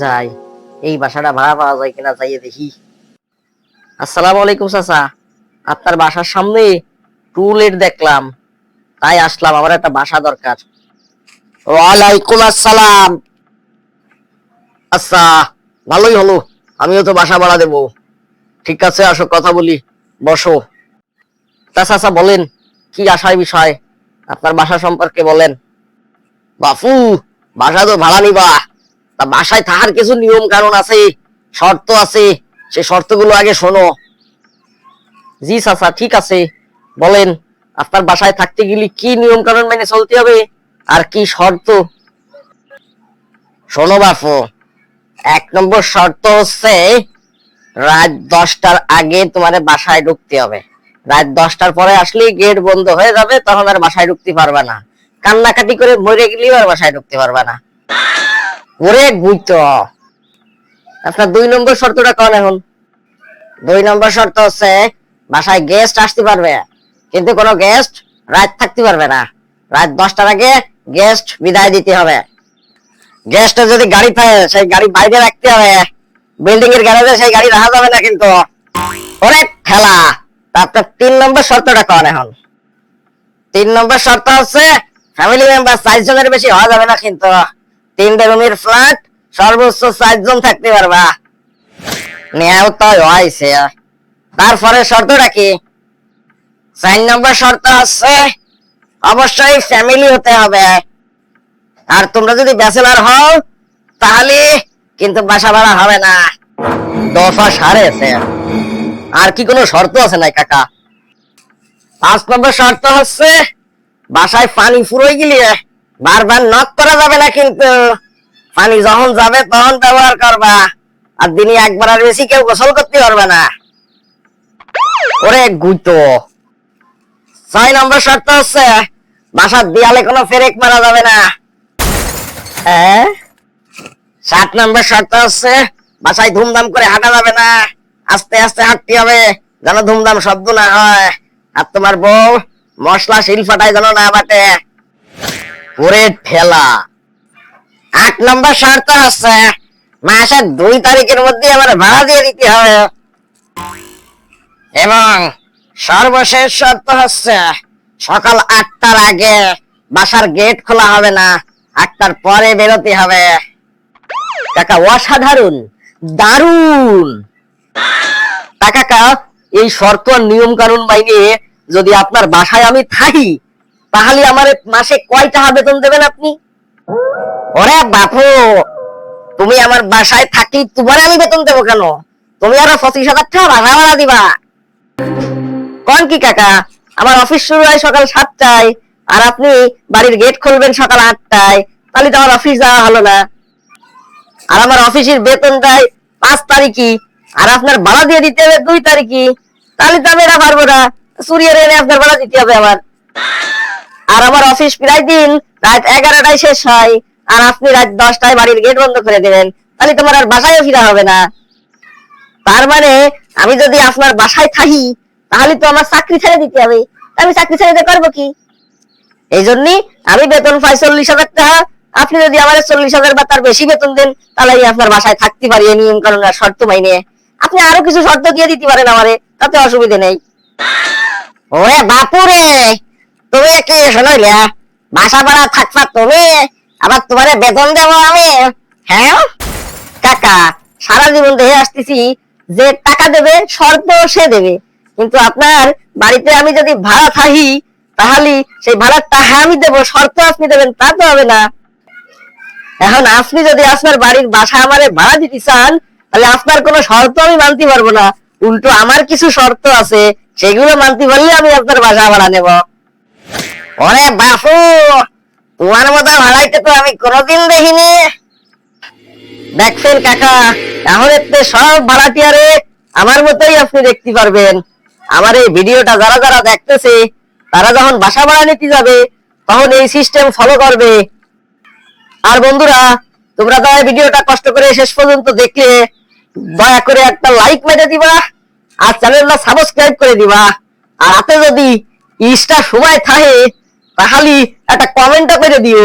যাই এই বাসাটা ভাড়া পাওয়া যায় কিনা যাইয়ে দেখি। আসসালামু আলাইকুম, চাচা। আপনার বাসার সামনে টুলেট দেখলাম। তাই আসলাম, আমার একটা বাসা দরকার। ওয়ালাইকুম আসসালাম। আচ্ছা ভালোই হলো। আমিও তো বাসা ভাড়া দেবো। ঠিক আছে, আসো, কথা বলি। বসো। তা চাচা, বলেন, কি আশায় বিষয়? আপনার বাসা সম্পর্কে বলেন। বাপু, বাসা তো ভাড়া নিবা। তা বাসায় থাকার কিছু নিয়ম কানুন আছে? শর্ত আছে? সে শর্তগুলো আগে শোনো। জি চাচা, ঠিক আছে। বলেন, আপনার বাসায় থাকতে গেলে কি নিয়ম কানুন মেনে চলতে হবে আর কি শর্ত? শোনো বাপু, এক নম্বর শর্ত হচ্ছে রাত দশটার আগে তোমার বাসায় ঢুকতে হবে। রাত দশটার পরে আসলেই গেট বন্ধ হয়ে যাবে, তখন আর বাসায় ঢুকতে পারবে না। কান্নাকাটি করে মরে গেলেও আর বাসায় ঢুকতে পারবে না। ওরে গুইতো। আপনার দুই নম্বর শর্তটা কোন এখন? দুই নম্বর শর্ত হচ্ছে, বাসায় গেস্ট আসতে পারবে, কিন্তু কোনো গেস্ট রাত থাকতে পারবে না। রাত দশটার আগে গেস্ট বিদায় দিতে হবে। গেস্টের যদি গাড়ি থাকে সেই গাড়ি বাইরে রাখতে হবে। বিল্ডিং এর গ্যারেজে সেই গাড়ি রাখা যাবে না কিন্তু। ওরে ঠেলা তা আপনার তিন নম্বর শর্তটা কোন এখন? তিন নম্বর শর্ত হচ্ছে ফ্যামিলি মেম্বার চার জনের বেশি হওয়া যাবে না কিন্তু। তিনটে রুমের ফ্ল্যাট সর্বোচ্চ চারজন থাকতে পারবা। নেও তো, হয়েছে। তারপরে শর্তটা কি? চার নম্বর শর্ত হচ্ছে অবশ্যই ফ্যামিলি হতে হবে। আর তোমরা যদি ব্যাচেলার হও, তাহলে কিন্তু বাসা ভাড়া হবে না। দফা সাড়ে আছে। আর কি কোনো শর্ত আছে নাই, কাকা? পাঁচ নম্বর শর্ত হচ্ছে, বাসায় পানি ফুরোই গেলে বারবার নক করা যাবে না কিন্তু। পানি যখন যাবে, তখন ব্যবহার করবা। আর দিনে একবার আর বেশি কেউ গোসল করতে পারবে না। ওরে গুইতো ছয় নম্বর শর্ত হচ্ছে, বাসার দেয়ালে কোনো ফেরেক মারা যাবে না। সাত নম্বর শর্ত হচ্ছে, বাসায় ধুমধাম করে হাঁটা যাবে না। আস্তে আস্তে হাঁটতে হবে, যেন ধুমধাম শব্দ না হয়। আর তোমার বউ মশলা শিল ফাটায় যেন না বাটে। ওরে ঠেলা। আট নম্বর শর্ত হচ্ছে, মাসের দুই তারিখের মধ্যে আমার ভাড়া দিয়ে দিতে হবে। এবং সর্বশেষ শর্ত হচ্ছে, সকাল আটটার আগে বাসার গেট খোলা হবে না, আটটার পরে বেরোতে হবে। কাকা, অসাধারণ, দারুণ। তা কাকা, এই শর্ত নিয়ম কানুন বাইরে যদি আপনার বাসায় আমি থাকি তাহলে আমার মাসে কয় টাকা বেতন দেবেন আপনি? ওরে বাপু, তুমি আমার বাসায় থাকি, তোমার আমি বেতন দেবো কেন? তুমি আরও পঁচিশ হাজার টাকা ভাড়া ভাড়া দিবা। কোন কি কাকা? আমার অফিস শুরু হয় সকাল সাতটায়, আর আপনি বাড়ির গেট খুলবেন সকাল আটটায়। তাহলে তো আমার অফিস যাওয়া হলো না। আর আমার অফিসের বেতন দেয় পাঁচ তারিখই, আর আপনার ভাড়া দিয়ে দিতে হবে দুই তারিখই। তাহলে তো আমি এটা পারব না। চুরিয়ে এনে আপনার ভাড়া দিতে হবে আমার। আর আমার অফিস প্রায় দিন, রাত এগারোটায় শেষ হয়, আর আপনি রাত দশটায় বাড়ির গেট বন্ধ করে দেবেন। তাহলে তোমার আর বাসায় ফিরা হবে না। তার মানে আমি যদি আপনার বাসায় থাকি, তাহলে তো আমার চাকরি ছেড়ে দিতে হবে। আমি চাকরি ছেড়ে দিতে পারব কি? এই জন্য আমি বেতন পাই চল্লিশ হাজার টাকা। আপনি যদি আমার চল্লিশ হাজার বা তার বেশি বেতন দেন, তাহলে আমি আপনার বাসায় থাকতে পারি এই নিয়ম কানুন আর শর্ত মাইনে। আপনি আরও কিছু শর্ত দিয়ে দিতে পারেন আমারে, তাতে অসুবিধা নেই। ওরে বাপুরে! তুমি কি শোনাইলে বাসা ভাড়া থাকবা তুমি, আবার তোমার বেতন দেবো আমি? হ্যাঁ? কাকা, সারা জীবন দেখে আসতেছি যে টাকা দেবে, শর্ত সে দেবে। কিন্তু আপনার বাড়িতে আমি যদি ভাড়া থাকি, তাহলে সেই ভাড়ার টাকা আমি দেবো, শর্ত আপনি দেবেন, তা তো হবে না। এখন আপনি যদি আপনার বাড়ির বাসা আমারে ভাড়া দিতে চান, তাহলে আপনার কোনো শর্ত আমি মানতে পারব না। উল্টো আমার কিছু শর্ত আছে, সেগুলো মানতে পারলে আমি আপনার বাসা ভাড়া নেব। ওরে বাপু, তোমার মতো ভাড়াইতে তো আমি কোনোদিন দেখিনি। দেখছেন কাকা এতে সব ভাড়াটিয়ারে আমার মতোই আপনি দেখতে পারবেন। আমার এই ভিডিওটা যারা যারা দেখতেছে, তারা যখন বাসা ভাড়া নিতে যাবে, তখন এই সিস্টেম ফলো করবে। আর বন্ধুরা, তোমরা তো ভিডিওটা কষ্ট করে শেষ পর্যন্ত দেখলে, দয়া করে একটা লাইক মেরে দিবা, আর চ্যানেলটা সাবস্ক্রাইব করে দিবা। আর হাতে যদি ইস্টা সময় থাকে তাহলে একটা কমেন্ট করে দিও।